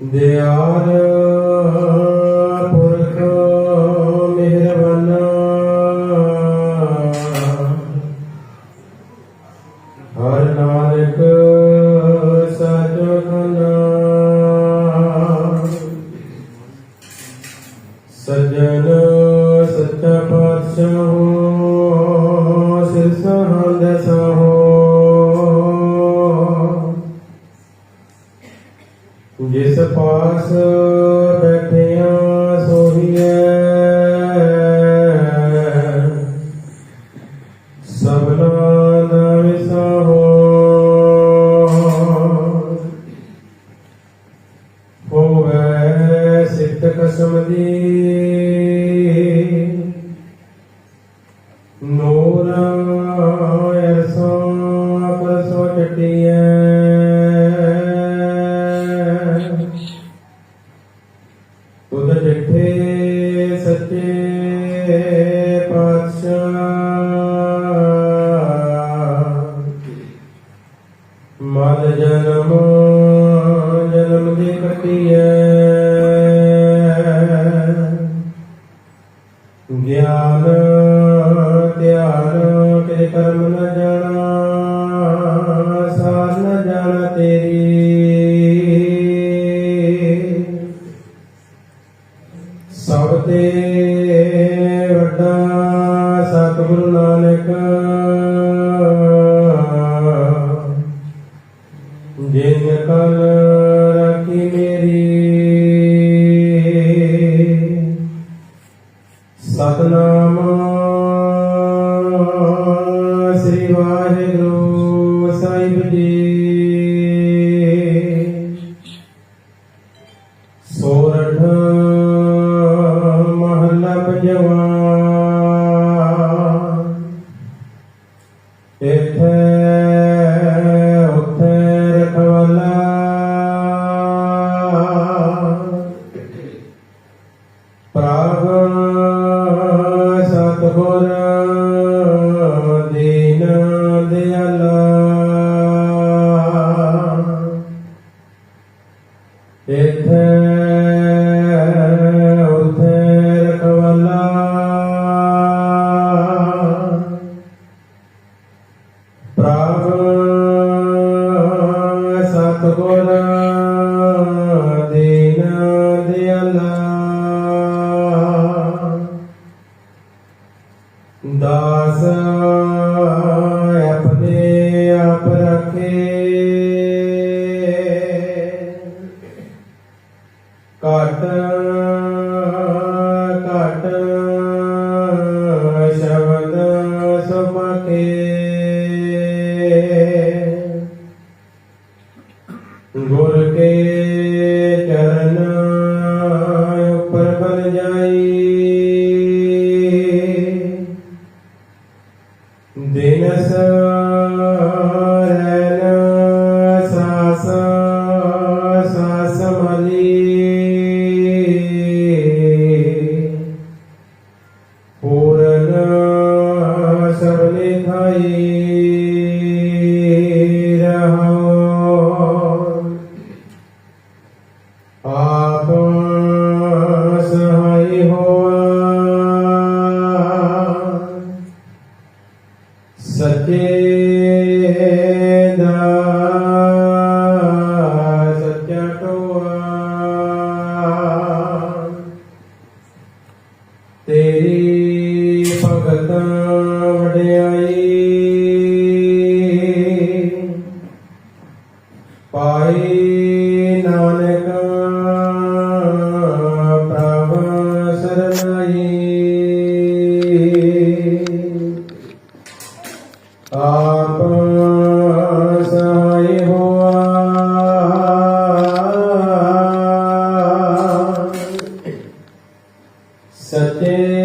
ਦਿਆਲ ਪੁਰਖ ਮਿਹਰਬਾਨਾ। ਹਰ ਨਾਨਕ ਸਚ ਸਜਨ ਸਜਣ ਸੱਚਾ ਪਾਤਸ਼ਾਹ ਜਿਸ ਪਾਸ ਬੈਠਿਆ ਸੋਹੀਐ, ਸਭਨਾ ਦਾ ਵਿਸਾਹੋ ਹੋਵੇ ਸਿੱਧ ਕਸਮ ਦੀ, ਨੂਰ ਅਰਸੋਂ ਪਰਸੋਂ ਚਟੀਐ। ਗਿਆਨ ਧਿਆਨ ਕੇ ਕਰਮ ਨ ਜਾਣਾ ਸਾਰ ਨ ਜਾਣਾ ਤੇਰੀ। ਸਭ ਤੇ ਵੱਡਾ ਸਤਿਗੁਰੂ ਨਾਨਕ ਜੀ ਸੋਰਠ ਮਹੱਲਾ ਪੰਜਵਾ। ਇੱਥੇ Oh. ਗੁਰ ਕੇ ਚਰਨ ਉੱਪਰ ਬਨ ਜਾਈ। ਦਿਨਸ ਸੱਚੇ ਦਾ ਸੱਚਾ ਟੋਆ। ਤੇਰੀ ਭਗਤ ਵਡਿਆਈ ਪਾਈ ਨਾਨਕ ਆਪ ਸਹਾਈ ਹੋਆ ਸੱਚੇ